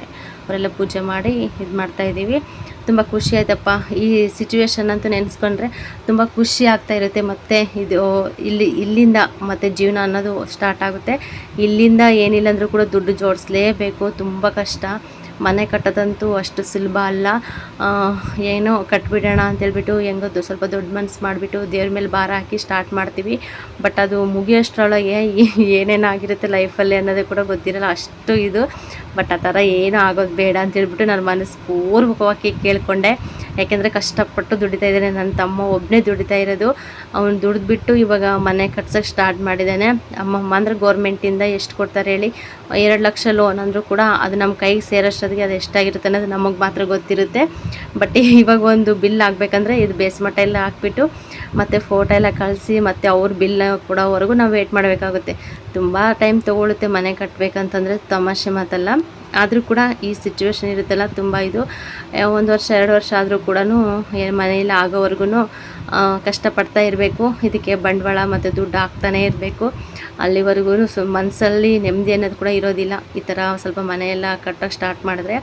ಅವರೆಲ್ಲ ಪೂಜೆ ಮಾಡಿ ಇದು ಮಾಡ್ತಾ ಇದ್ದೀವಿ. ತುಂಬ ಖುಷಿ ಆಯ್ತಪ್ಪ. ಈ ಸಿಚುವೇಶನ್ ಅಂತೂ ನೆನೆಸ್ಕೊಂಡ್ರೆ ತುಂಬ ಖುಷಿ ಆಗ್ತಾ ಇರುತ್ತೆ. ಮತ್ತು ಇದು ಇಲ್ಲಿ, ಇಲ್ಲಿಂದ ಮತ್ತು ಜೀವನ ಅನ್ನೋದು ಸ್ಟಾರ್ಟ್ ಆಗುತ್ತೆ. ಇಲ್ಲಿಂದ ಏನಿಲ್ಲ ಅಂದರೂ ಕೂಡ ದುಡ್ಡು ಜೋಡಿಸ್ಲೇಬೇಕು. ತುಂಬ ಕಷ್ಟ. ಮನೆ ಕಟ್ಟೋದಂತೂ ಅಷ್ಟು ಸುಲಭ ಅಲ್ಲ. ಏನೋ ಕಟ್ಬಿಡೋಣ ಅಂತೇಳ್ಬಿಟ್ಟು ಹೆಂಗೋ ದೊ- ಸ್ವಲ್ಪ ದೊಡ್ಡ ಮನಸ್ಸು ಮಾಡಿಬಿಟ್ಟು ದೇವ್ರ ಮೇಲೆ ಭಾರ ಹಾಕಿ ಸ್ಟಾರ್ಟ್ ಮಾಡ್ತೀವಿ. ಬಟ್ ಅದು ಮುಗಿಯೋಷ್ಟ್ರೊಳಗೆ ಏನೇನಾಗಿರುತ್ತೆ ಲೈಫಲ್ಲಿ ಅನ್ನೋದು ಕೂಡ ಗೊತ್ತಿರಲ್ಲ ಅಷ್ಟು ಇದು. ಬಟ್ ಆ ಥರ ಏನೂ ಆಗೋದು ಬೇಡ ಅಂತೇಳ್ಬಿಟ್ಟು ನನ್ನ ಮನಸ್ಸು ಪೂರ್ವಕವಾಗಿ ಕೇಳಿಕೊಂಡೆ. ಯಾಕೆಂದರೆ ಕಷ್ಟಪಟ್ಟು ದುಡಿತಾ ಇದ್ದಾನೆ. ನನ್ನ ತಮ್ಮ ಒಬ್ಬನೇ ದುಡಿತಾ ಇರೋದು. ಅವ್ನು ದುಡಿದ್ಬಿಟ್ಟು ಇವಾಗ ಮನೆ ಕಟ್ಸೋಕ್ಕೆ ಸ್ಟಾರ್ಟ್ ಮಾಡಿದ್ದಾನೆ. ಅಮ್ಮಮ್ಮ ಅಂದರೆ ಗೌರ್ಮೆಂಟಿಂದ ಎಷ್ಟು ಕೊಡ್ತಾರೆ ಹೇಳಿ? ಎರಡು ಲಕ್ಷ ಲೋನ್ ಅಂದರೂ ಕೂಡ ಅದು ನಮ್ಮ ಕೈಗೆ ಸೇರೋಷ್ಟೊತ್ತಿಗೆ ಅದು ಎಷ್ಟಾಗಿರುತ್ತೆ ಅನ್ನೋದು ನಮಗೆ ಮಾತ್ರ ಗೊತ್ತಿರುತ್ತೆ. ಬಟ್ ಇವಾಗ ಒಂದು ಬಿಲ್ ಆಗಬೇಕಂದ್ರೆ ಇದು ಬೇಸ್ಮಟ್ಟ ಎಲ್ಲ ಹಾಕ್ಬಿಟ್ಟು ಮತ್ತು ಫೋಟೋ ಎಲ್ಲ ಕಳಿಸಿ ಮತ್ತು ಅವ್ರ ಬಿಲ್ ಕೊಡೋವರೆಗೂ ನಾವು ವೇಟ್ ಮಾಡಬೇಕಾಗುತ್ತೆ. ತುಂಬ ಟೈಮ್ ತೊಗೊಳುತ್ತೆ ಮನೆ ಕಟ್ಟಬೇಕಂತಂದರೆ ತಮಾಷೆ ಮಾತಲ್ಲ. ಆದರೂ ಕೂಡ ಈ ಸಿಚುವೇಶನ್ ಇರುತ್ತಲ್ಲ ತುಂಬ ಇದು. ಒಂದು ವರ್ಷ, ಎರಡು ವರ್ಷ ಆದರೂ ಕೂಡ ಮನೆಯಲ್ಲಿ ಆಗೋವರೆಗೂ ಕಷ್ಟಪಡ್ತಾ ಇರಬೇಕು. ಇದಕ್ಕೆ ಬಂಡವಾಳ ಮತ್ತು ದುಡ್ಡು ಹಾಕ್ತಾನೇ ಇರಬೇಕು. ಅಲ್ಲಿವರೆಗೂ ಸೊ ಮನಸ್ಸಲ್ಲಿ ನೆಮ್ಮದಿ ಅನ್ನೋದು ಕೂಡ ಇರೋದಿಲ್ಲ. ಈ ಥರ ಸ್ವಲ್ಪ ಮನೆಯೆಲ್ಲ ಕಟ್ಟೋಕ್ಕೆ ಸ್ಟಾರ್ಟ್ ಮಾಡಿದ್ರೆ.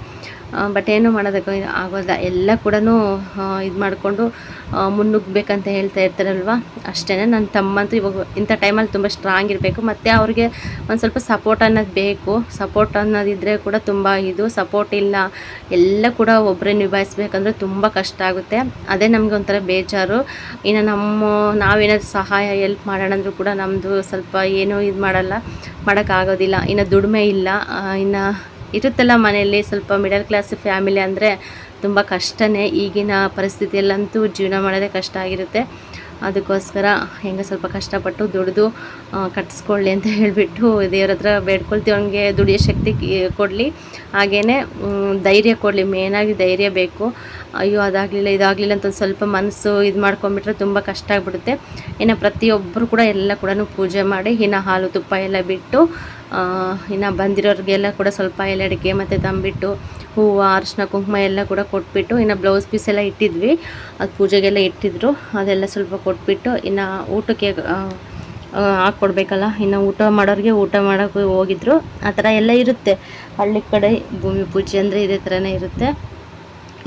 ಬಟ್ ಏನು ಮಾಡೋದಕ್ಕೆ ಆಗೋಲ್ಲ. ಎಲ್ಲ ಕೂಡ ಇದು ಮಾಡಿಕೊಂಡು ಮುನ್ನುಗ್ಬೇಕಂತ ಹೇಳ್ತಾ ಇರ್ತಾರಲ್ವ? ಅಷ್ಟೇ ನನ್ನ ತಮ್ಮಂತೂ ಇವಾಗ ಇಂಥ ಟೈಮಲ್ಲಿ ತುಂಬ ಸ್ಟ್ರಾಂಗ್ ಇರಬೇಕು. ಮತ್ತು ಅವ್ರಿಗೆ ಒಂದು ಸ್ವಲ್ಪ ಸಪೋರ್ಟ್ ಅನ್ನೋದು ಬೇಕು. ಸಪೋರ್ಟ್ ಅನ್ನೋದಿದ್ದರೆ ಕೂಡ ತುಂಬ ಇದು. ಸಪೋರ್ಟ್ ಇಲ್ಲ. ಎಲ್ಲ ಕೂಡ ಒಬ್ಬರೇ ನಿಭಾಯಿಸ್ಬೇಕಂದ್ರೆ ತುಂಬ ಕಷ್ಟ ಆಗುತ್ತೆ. ಅದೇ ನಮಗೆ ಒಂಥರ ಬೇಜಾರು. ಇನ್ನು ನಮ್ಮ, ನಾವೇನಾದ್ರು ಸಹಾಯ ಎಲ್ಪ್ ಮಾಡೋಣ ಅಂದರೂ ಕೂಡ ನಮ್ಮದು ಸ್ವಲ್ಪ ಏನೂ ಇದು ಮಾಡಲ್ಲ. ಮಾಡೋಕ್ಕಾಗೋದಿಲ್ಲ ಇನ್ನು ದುಡಿಮೆ ಇಲ್ಲ. ಇನ್ನು ಇರುತ್ತಲ್ಲ ಮನೆಯಲ್ಲಿ ಸ್ವಲ್ಪ ಮಿಡಲ್ ಕ್ಲಾಸ್ ಫ್ಯಾಮಿಲಿ ಅಂದರೆ ತುಂಬ ಕಷ್ಟನೇ ಈಗಿನ ಪರಿಸ್ಥಿತಿಯಲ್ಲಂತೂ ಜೀವನ ಮಾಡೋದೇ ಕಷ್ಟ ಆಗಿರುತ್ತೆ. ಅದಕ್ಕೋಸ್ಕರ ಹೆಂಗೆ ಸ್ವಲ್ಪ ಕಷ್ಟಪಟ್ಟು ದುಡಿದು ಕಟ್ಟಿಸ್ಕೊಳ್ಳಿ ಅಂತ ಹೇಳಿಬಿಟ್ಟು ದೇವ್ರ ಹತ್ರ ಬೇಡ್ಕೊಳ್ತೀವಿ. ಅವನಿಗೆ ದುಡಿಯೋ ಶಕ್ತಿ ಕೊಡಲಿ. ಹಾಗೆಯೇ ಧೈರ್ಯ ಕೊಡಲಿ. ಮೇನಾಗಿ ಧೈರ್ಯ ಬೇಕು. ಅಯ್ಯೋ, ಅದಾಗಲಿಲ್ಲ, ಇದಾಗಲಿಲ್ಲ ಅಂತ ಒಂದು ಸ್ವಲ್ಪ ಮನಸ್ಸು ಇದು ಮಾಡ್ಕೊಂಬಿಟ್ರೆ ತುಂಬ ಕಷ್ಟ ಆಗಿಬಿಡುತ್ತೆ. ಇನ್ನು ಪ್ರತಿಯೊಬ್ಬರು ಕೂಡ ಎಲ್ಲ ಕೂಡ ಪೂಜೆ ಮಾಡಿ, ಇನ್ನು ಹಾಲು ತುಪ್ಪ ಎಲ್ಲ ಬಿಟ್ಟು ಇನ್ನು ಬಂದಿರೋರಿಗೆಲ್ಲ ಕೂಡ ಸ್ವಲ್ಪ ಎಲೆ ಅಡಿಕೆ ಮತ್ತು ತಂಬಿಟ್ಟು ಹೂವು, ಅರಿಶಿನ, ಕುಂಕುಮ ಎಲ್ಲ ಕೂಡ ಕೊಟ್ಬಿಟ್ಟು ಇನ್ನು ಬ್ಲೌಸ್ ಪೀಸ್ ಎಲ್ಲ ಇಟ್ಟಿದ್ವಿ. ಅದು ಪೂಜೆಗೆಲ್ಲ ಇಟ್ಟಿದ್ರು. ಅದೆಲ್ಲ ಸ್ವಲ್ಪ ಕೊಟ್ಬಿಟ್ಟು ಇನ್ನು ಊಟಕ್ಕೆ ಹಾಕ್ಕೊಡ್ಬೇಕಲ್ಲ ಇನ್ನು ಊಟ ಮಾಡೋರಿಗೆ ಊಟ ಮಾಡೋಕ್ಕೆ ಹೋಗಿದ್ರು. ಆ ಥರ ಎಲ್ಲ ಇರುತ್ತೆ. ಹಳ್ಳಿ ಕಡೆ ಭೂಮಿ ಪೂಜೆ ಅಂದರೆ ಇದೇ ಥರನೇ ಇರುತ್ತೆ.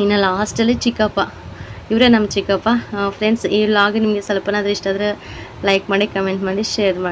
ಇನ್ನು ಲಾಸ್ಟಲ್ಲಿ ಚಿಕ್ಕಪ್ಪ. ಇವರೇ ನಮ್ಮ ಚಿಕ್ಕಪ್ಪ. ಫ್ರೆಂಡ್ಸ್ ಈ ಲಾಗ್ ನಿಮಗೆ ಸ್ವಲ್ಪನಾದ್ರೂ ಇಷ್ಟ ಆದರೆ ಲೈಕ್ ಮಾಡಿ ಕಮೆಂಟ್ ಮಾಡಿ ಶೇರ್ ಮಾಡಿ.